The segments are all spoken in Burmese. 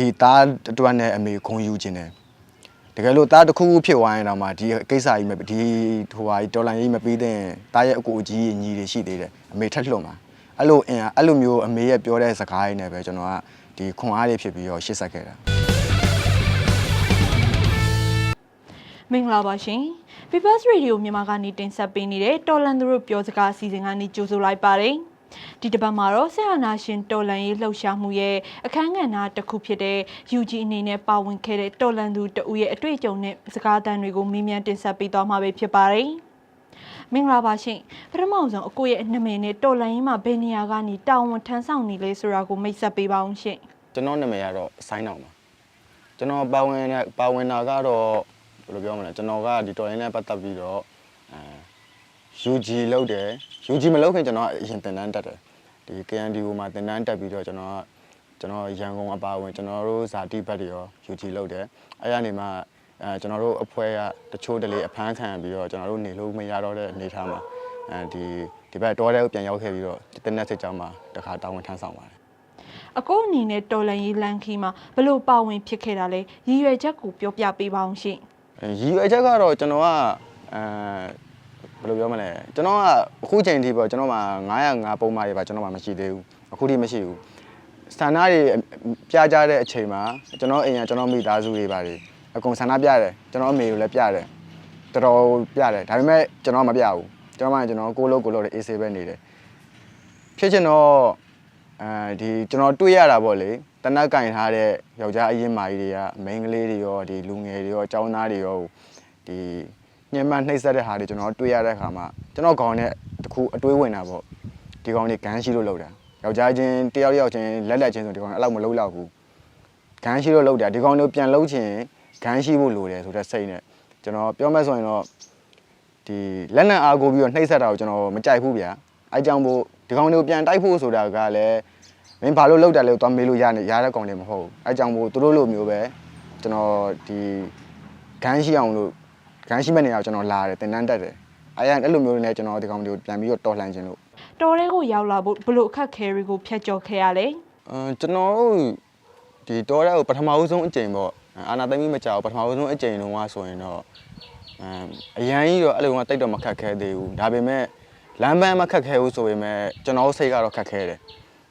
ဒီသားအတွက်နဲ့အမေဂုံယူခြင်းတယ်တကယ်လို့သားတစ်ခုခုဖြစ်သွားရင်တော့မှဒီကိစ္စကြီးမဒီဟိုဟာကြီးဒေါ်လာကြီးမပြီးတဲ့သားရဲ့အကူအကြီးကြီးညီတွေရှိသေးတယ်အမေထက်လှုံမှာအဲ့လိုအင်အဲ့လိုမျိုးအမေရဲ့ပြောတဲ့စကားတွေနဲ့ပဲကျွန်တော်ကဒီခွန်အားတွေဖြစ်ပြီးတော့ရှေ့ဆက်ခဲ့တာမင်္ဂလာပါရှင် People's Radio မြန်မာကနေတင်ဆက်ပေးနေတဲ့တော်လန်သူတို့ပြောစကားအစီအစဉ်ကနေကြိုဆိုလိုက်ပါတယ် ဒီတစ်ပတ်မှာတော့ဆရာနာရှင်တော်လန်ရေးလှုပ်ရှားမှုရဲ့အခမ်းကဏ္ဍတစ်ခုဖြစ်တဲ့ UG အနေနဲ့ပါဝင်ခဲ့တဲ့တော်လန်သူတဦးရဲ့အတွေ့အကြုံနဲ့စကားသံတွေကိုမေးမြန်းတင်ဆက်ပေးသွားမှာပဲဖြစ်ပါတယ်မင်္ဂလာပါရှင်ပထမဆုံးအကိုရဲ့နာမည်နဲ့တော်လန်ရေးမှာဘယ်နေရာကနေတာဝန်ထမ်းဆောင်နေလဲဆိုတာကိုမိတ်ဆက်ပေးပါအောင်ရှင်ကျွန်တော်နာမည်ကတော့ဆိုင်းအောင်ပါကျွန်တော်ပါဝင်တဲ့ပါဝင်တာကတော့ဘယ်လိုပြောမလဲကျွန်တော်ကဒီတော်ရင်းနဲ့ပတ်သက်ပြီးတော့အဲ UG လောက်တယ် UG မလောက်ခင်ကျွန်တော်ကအရင်သင်တန်းတက်တယ်ဒီ KNDU မှာသင်တန်းတက်ပြီးတော့ကျွန်တော်ကကျွန်တော်ရန်ကုန်အပါဝင်ကျွန်တော်တို့ဇာတိဘက်တွေရော UG လောက်တယ်အဲ့ရနေမှာအဲကျွန်တော်တို့အဖွဲ့ကတချို့တလေအဖမ်းခံပြီးတော့ကျွန်တော်တို့နေလို့မရတော့တဲ့အနေအထားမှာအဲဒီဒီဘက်တောထဲကိုပြန်ရောက်ခဲ့ပြီးတော့ဒီတနက်စစ်ကြောင်းမှာတခါတာဝန်ထမ်းဆောင်ပါတယ်အကိုအနေနဲ့တော်လန်ရေးလန်ခီမှာဘလို့ပါဝင်ဖြစ်ခဲ့တာလဲရည်ရွယ်ချက်ကိုပြောပြပေးပါအောင်ရှင်ရည်ရွယ်ချက်ကတော့ကျွန်တော်ကအဲ ဘယ်လိုပြောမလဲကျွန်တော်ကအခုချိန်ထိပေါ့ကျွန်တော်မှာ905ပုံမှန်တွေပါကျွန်တော်မှမရှိသေးဘူးအခုထိမရှိဘူးဆန္ဒတွေပြကြတဲ့အချိန်မှာကျွန်တော်အိမ်ကကျွန်တော်မိသားစုတွေပါတယ်အကုန်ဆန္ဒပြတယ်ကျွန်တော်အမေကိုလည်းပြတယ်တော်တော်ပြတယ်ဒါပေမဲ့ကျွန်တော်မပြဘူးကျွန်တော်မှကျွန်တော်ကိုလို့ကိုလို့အေးဆေးပဲနေတယ်ဖြစ်ချင်တော့အဲဒီကျွန်တော်တွေ့ရတာပေါ့လေတနက်ကင်ထားတဲ့ယောက်ျားအရင်မာကြီးတွေကမိန်းကလေးတွေရောဒီလူငယ်တွေရောအကြောင်းသားတွေရောဒီ ညှဉ်းပန်းနှိပ်စက်တဲ့ဟာတွေကျွန်တော်တွေ့ရတဲ့အခါမှာကျွန်တော်ခေါင်းနဲ့တခုအတွေးဝင်တာပေါ့ဒီကောင်တွေဂန်းရှိလို့လောက်တာယောက်ျားချင်းတယောက်ယောက်ချင်းလက်လက်ချင်းဆိုဒီကောင်အဲ့လောက်မလောက်လောက်ဘူးဂန်းရှိလို့လောက်တာဒီကောင်တွေပြန်လောက်ချင်ဂန်းရှိဖို့လိုတယ်ဆိုတဲ့စိတ်နဲ့ကျွန်တော်ပြောမဲ့ဆိုရင်တော့ဒီလက်နက်အားကိုပြီးတော့နှိပ်စက်တာကိုကျွန်တော်မကြိုက်ဘူးဗျာအဲကြောင့်မို့ဒီကောင်တွေကိုပြန်တိုက်ဖို့ဆိုတာကလည်းမင်းဘာလို့လောက်တယ်လဲသွားမေးလို့ရနေရတဲ့ကောင်တွေမဟုတ်ဘူးအဲကြောင့်မို့သူတို့လိုမျိုးပဲကျွန်တော်ဒီဂန်းရှိအောင်လို့ ဂန်းရှိမဲ့နေရာကိုကျွန်တော်လာတယ်တင်တန်းတက်တယ်အဲရအဲ့လိုမျိုးနဲ့ကျွန်တော်ဒီကောင်တွေကိုပြန်ပြီးတော့တော်လှန်ခြင်းလို့တော်ရဲကိုရောက်လာဖို့ဘလို့အခက်ခဲတွေကိုဖျက်ကျော်ခဲ့ရလဲအမ်ကျွန်တော်တို့ဒီတော်တဲ့ကိုပထမဦးဆုံးအကြိမ်ပေါ့အာနာသိမ့်မကြောက်ပထမဦးဆုံးအကြိမ်လုံးကဆိုရင်တော့အမ်အရန်ကြီးတော့အဲ့လိုကတိတ်တော့မခက်ခဲသေးဘူးဒါပေမဲ့လမ်းပန်းမခက်ခဲဘူးဆိုပေမဲ့ကျွန်တော်စိတ်ကတော့ခက်ခဲတယ်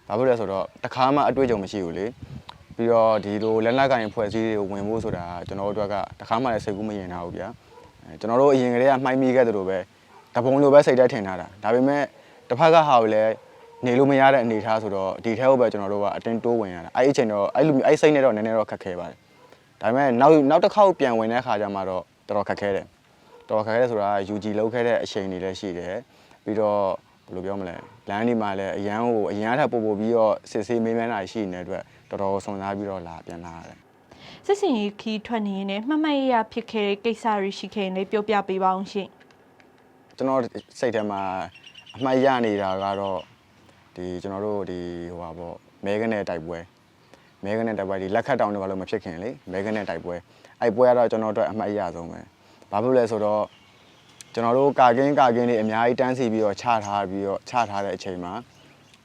ဘာဖြစ်လဲဆိုတော့တခါမှအတွေ့အကြုံမရှိဘူးလေပြီးတော့ဒီလိုလက်လက်ကင်ဖွဲ့စည်းတွေကိုဝင်ဖို့ဆိုတာကျွန်တော်တို့အတွက်ကတခါမှလည်းစိတ်ကူးမရင်ထားဘူးဗျာအဲ ကျွန်တော်တို့အရင်ကတည်းကမှိုင်းမိခဲ့သလိုပဲတပုံလိုပဲစိတ်ထဲထင်ထားတာဒါပေမဲ့တစ်ဖက်ကဟာကိုလည်းနေလို့မရတဲ့အနေအထားဆိုတော့ဒီထဲကိုပဲကျွန်တော်တို့ကအတင်းတိုးဝင်ရတာအဲ့ဒီအချိန်တော့အဲ့လိုအဲ့စိတ်နဲ့တော့နည်းနည်းတော့ခက်ခဲပါတယ်ဒါပေမဲ့နောက်နောက်တစ်ခေါက်ပြန်ဝင်တဲ့ခါကျမှတော့တော်တော်ခက်ခဲတယ်တော်တော်ခက်ခဲတယ်ဆိုတာ UG လောက်ခဲ့တဲ့အချိန်တွေလည်းရှိတယ်ပြီးတော့ဘယ်လိုပြောမလဲလမ်းဒီမှာလည်းအရန်ကိုအရန်ထပ်ပို့ပို့ပြီးတော့စစ်ဆေးမေးမြန်းတာရှိနေတဲ့အတွက်တော်တော်စုံစားပြီးတော့လာပြန်လာရတယ် စစ်စင်ရေးခီးထွက်နေရင်လည်းမှတ်မှတ်ရရဖြစ်ခဲ့တဲ့ကိစ္စတွေရှိခဲ့ရင်လည်းပြောပြပေးပါအောင်ရှင်။ကျွန်တော်စိတ်ထဲမှာအမှတ်ရနေတာကတော့ဒီကျွန်တော်တို့ဒီဟိုပါပေါ့မဲကနေတိုက်ပွဲမဲကနေတိုက်ပွဲဒီလက်ခတ်တောင်တွေဘာလို့မဖြစ်ခင်လေမဲကနေတိုက်ပွဲအဲ့ပွဲကတော့ကျွန်တော်တို့အမှတ်ရဆုံးပဲ။ဘာဖြစ်လဲဆိုတော့ကျွန်တော်တို့ကာကင်းကာကင်းတွေအများကြီးတန်းစီပြီးတော့ချထားပြီးတော့ချထားတဲ့အချိန်မှာ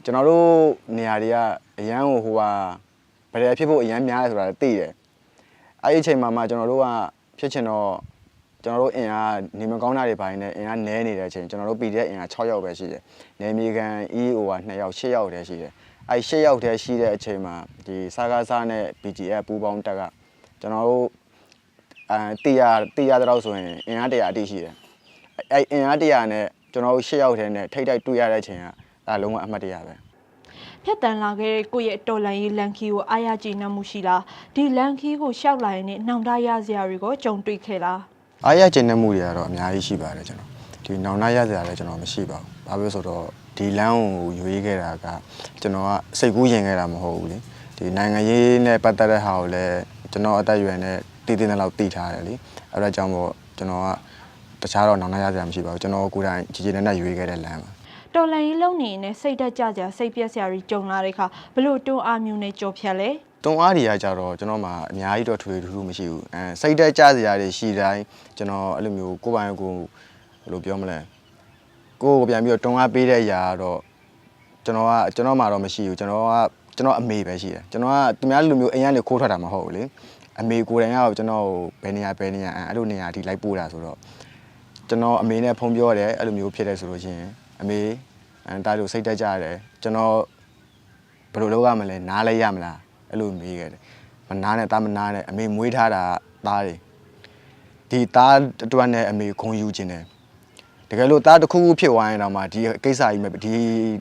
ကျွန်တော်တို့နေရာတွေကအရန်ကိုဟိုဟာဗရယ်ဖြစ်ဖို့အရန်များတယ်ဆိုတာသိတယ်။ အဲ့ဒီအချိန်မှာမှကျွန်တော်တို့ကဖြစ်ချင်တော့ကျွန်တော်တို့အင်အားနေမကောင်းတာတွေပိုင်းနဲ့အင်အားနည်းနေတဲ့အချိန်ကျွန်တော်တို့ PDF အင်အား6ယောက်ပဲရှိတယ်။နေမြေကန် EO က2ယောက်6ယောက်တည်းရှိတယ်။အဲ6ယောက်တည်းရှိတဲ့အချိန်မှာဒီစာကားစားနဲ့ BGF ပူပေါင်းတက်ကကျွန်တော်တို့အဲတေးရတေးရတော့ဆိုရင်အင်အား100အတိရှိတယ်။အဲအင်အား100နဲ့ကျွန်တော်တို့6ယောက်တည်းနဲ့ထိတ်တိုက်တွေ့ရတဲ့အချိန်ကအဲလုံးဝအမှတ်တရပဲ။ ဖြတ်တန်းလာခဲ့တဲ့ကိုယ့်ရဲ့တော်လန်ရေးလန်ခီကိုအားရကြည်နှံမှုရှိလားဒီလန်ခီကိုရှောက်လာရင်နဲ့နှောင်တရစရာတွေကိုကြုံတွေ့ခဲ့လားအားရကျင်တဲ့မှုတွေကတော့အများကြီးရှိပါတယ်ကျွန်တော်ဒီနောင်နာရစရာလည်းကျွန်တော်မရှိပါဘူးဘာဖြစ်လို့ဆိုတော့ဒီလမ်းကိုရွေးခဲ့တာကကျွန်တော်ကစိတ်ကူးရင်ခဲ့တာမဟုတ်ဘူးလေဒီနိုင်ငံရေးနဲ့ပတ်သက်တဲ့ဟာကိုလည်းကျွန်တော်အသက်အရွယ်နဲ့တည်တည်နဲ့လောက်တည်ထားတယ်လေအဲ့ဒါကြောင့်မို့ကျွန်တော်ကတခြားတော့နောင်နာရစရာမရှိပါဘူးကျွန်တော်ကိုယ်တိုင်ကြည်ကြည်နဲ့နဲ့ရွေးခဲ့တဲ့လမ်းပါ တော်လန်ရေးလုံနေရင်နဲ့စိတ်တက်ကြကြစိတ်ပြက်စရာတွေကြုံလာတဲ့အခါဘလို့တွန်းအားမျိုးနဲ့ကြော်ဖြတ်လဲတွန်းအားတွေကကြတော့ကျွန်တော်မှအများကြီးတော့ထွေထူးထူးမရှိဘူးအဲစိတ်တက်ကြစရာတွေရှိတိုင်းကျွန်တော်အဲ့လိုမျိုးကိုယ်ပိုင်ကိုယ်ဘယ်လိုပြောမလဲကိုယ့်ကိုပြန်ပြီးတော့တွန်းအားပေးတဲ့အရာကတော့ကျွန်တော်ကကျွန်တော်မှတော့မရှိဘူးကျွန်တော်ကကျွန်တော်အမေပဲရှိတယ်ကျွန်တော်ကသူများလူမျိုးအိမ်ကနေခိုးထွက်တာမဟုတ်ဘူးလေအမေကိုယ်တိုင်ကတော့ကျွန်တော်ဘယ်နေရာဘယ်နေရာအဲ့လိုနေရာဒီလိုက်ပို့တာဆိုတော့ကျွန်တော်အမေနဲ့ဖုန်းပြောတယ်အဲ့လိုမျိုးဖြစ်တယ်ဆိုလို့ရှိရင် အမေအဲတားလို့စိတ်တက်ကြတယ်ကျွန်တော်ဘယ်လိုလုပ်ရမလဲနားလဲရမလားအဲ့လိုမေးခဲ့တယ်မနားနဲ့တားမနားနဲ့အမေမွေးထားတာသားတွေဒီသားအတွက်နဲ့အမေဂုံယူခြင်းတယ်တကယ်လို့တားတစ်ခုခုဖြစ်သွားရင်တော့မှဒီကိစ္စကြီးမဒီ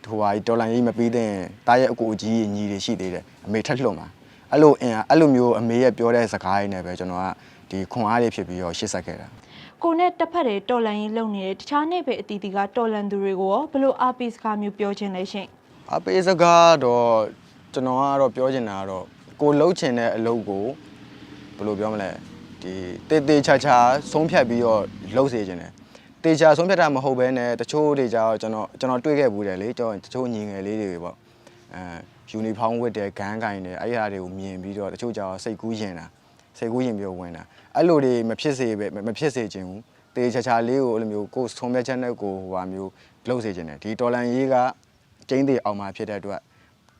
ဟိုဟာကြီးဒေါ်လာကြီးမပြီးတဲ့တားရဲ့အကူအကြီးကြီးညီတွေရှိသေးတယ်အမေထက်လှုံမှာအဲ့လိုအင်အားအဲ့လိုမျိုးအမေရဲ့ပြောတဲ့စကားတွေနဲ့ပဲကျွန်တော်ကဒီခွန်အားတွေဖြစ်ပြီးတော့ရှေ့ဆက်ခဲ့တာ ကိုနဲ့တစ်ဖက်တည်းတော်လန်ရေးလုပ်နေတဲ့တခြားနေ့ပဲအတီတီကတော်လန်သူတွေကိုရောဘလို့အားပေးစကားမျိုးပြောခြင်းလဲရှင်အပေးစကားတော့ကျွန်တော်ကတော့ပြောချင်တာကတော့ကိုလှုပ်ချင်တဲ့အလုပ်ကိုဘယ်လိုပြောမလဲဒီတေးသေးချာချာဆုံးဖြတ်ပြီးတော့လှုပ်စေချင်တယ်တေချာဆုံးဖြတ်တာမဟုတ်ဘဲနဲ့တချို့တွေကြတော့ကျွန်တော်ကျွန်တော်တွေ့ခဲ့ဘူးတယ်လေကျွန်တော်တချို့ညီငယ်လေးတွေပေါ့အဲယူနီဖောင်းဝတ်တယ်ဂန်းကင်တယ်အဲ့ဒီဟာတွေကိုမြင်ပြီးတော့တချို့ကြတော့စိတ်ကူးရင်တာ စိတ်ကူးရင်ပြီးတော့ဝင်တာအဲ့လိုတွေမဖြစ်စေပဲမဖြစ်စေချင်ဘူးတေချာချာလေးကိုအဲ့လိုမျိုးကိုယ်ဆုံးဖြတ်ချက်နဲ့ကိုဟိုဟာမျိုးလှုပ်စေချင်တယ်ဒီတော်လန်ရေးကကျင်းသေးအောင်မှာဖြစ်တဲ့အတွက်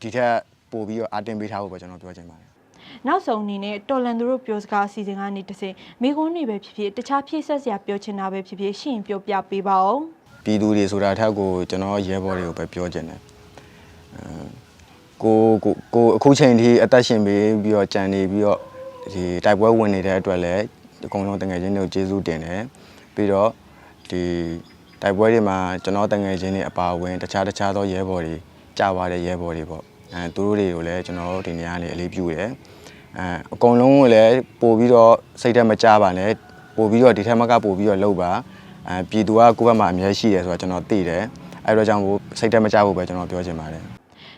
ဒီထက်ပို့ပြီးတော့အတင်ပေးထားဖို့ပဲကျွန်တော်ပြောချင်ပါတယ်နောက်ဆုံးအနေနဲ့တော်လန်သူတို့ပြောစကားအစီအစဉ်ကနေတစ်စင်မိကုန်းနေပဲဖြစ်ဖြစ်တခြားဖြည့်ဆက်စရာပြောချင်တာပဲဖြစ်ဖြစ်ရှင်းပြောပြပေးပါဦးပြည်သူတွေဆိုတာထက်ကိုကျွန်တော်ရဲဘော်တွေကိုပဲပြောချင်တယ်အဲကိုကိုကိုအခုချိန်ထိအသက်ရှင်ပြီးပြီးတော့ကြံနေပြီးတော့ ဒီတိုက်ပွဲဝင်နေတဲ့အတွက်လည်းအကုန်လုံးတငယ်ချင်းတွေကိုကျေးဇူးတင်တယ်ပြီးတော့ဒီတိုက်ပွဲတွေမှာကျွန်တော်တငယ်ချင်းတွေအပါအဝင်တခြားတခြားသောရဲဘော်တွေကြာသွားတဲ့ရဲဘော်တွေပေါ့အဲသူတို့တွေကိုလည်းကျွန်တော်တို့ဒီနေရာနေအလေးပြုတယ်အဲအကုန်လုံးကိုလည်းပို့ပြီးတော့စိတ်ထဲမကြပါနဲ့ပို့ပြီးတော့ဒီထက်မကပို့ပြီးတော့လှုပ်ပါအဲပြည်သူကကိုယ့်ဘက်မှာအမြဲရှိတယ်ဆိုတော့ကျွန်တော်သိတယ်အဲဒါကြောင့်မို့စိတ်ထဲမကြဖို့ပဲကျွန်တော်ပြောချင်ပါတယ်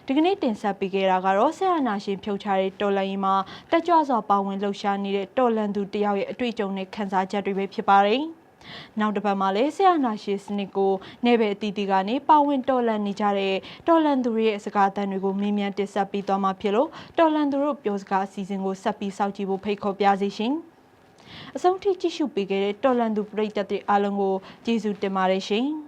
ဒီကနေ့တင်ဆက်ပေးခဲ့တာကတော့ဆရာနာရှင်ဖြုတ်ချတဲ့တော်လန်ရင်မှာတက်ကြွစွာပါဝင်လှုပ်ရှားနေတဲ့တော်လန်သူတယောက်ရဲ့အတွေ့အကြုံနဲ့ခန်းစားချက်တွေပဲဖြစ်ပါတယ်။နောက်တစ်ပတ်မှာလည်းဆရာနာရှင်စနစ်ကိုနေပဲအတီးတီကနေပါဝင်တော်လန်နေကြတဲ့တော်လန်သူတွေရဲ့စကားသံတွေကိုမေးမြန်းတင်ဆက်ပေးသွားမှာဖြစ်လို့တော်လန်သူတို့ပြောစကားအစီအစဉ်ကိုဆက်ပြီးစောင့်ကြည့်ဖို့ဖိတ်ခေါ်ပါစီရှင်။အဆုံးထိကြည့်ရှုပေးခဲ့တဲ့တော်လန်သူပရိသတ်တွေအားလုံးကိုကျေးဇူးတင်ပါတယ်ရှင်။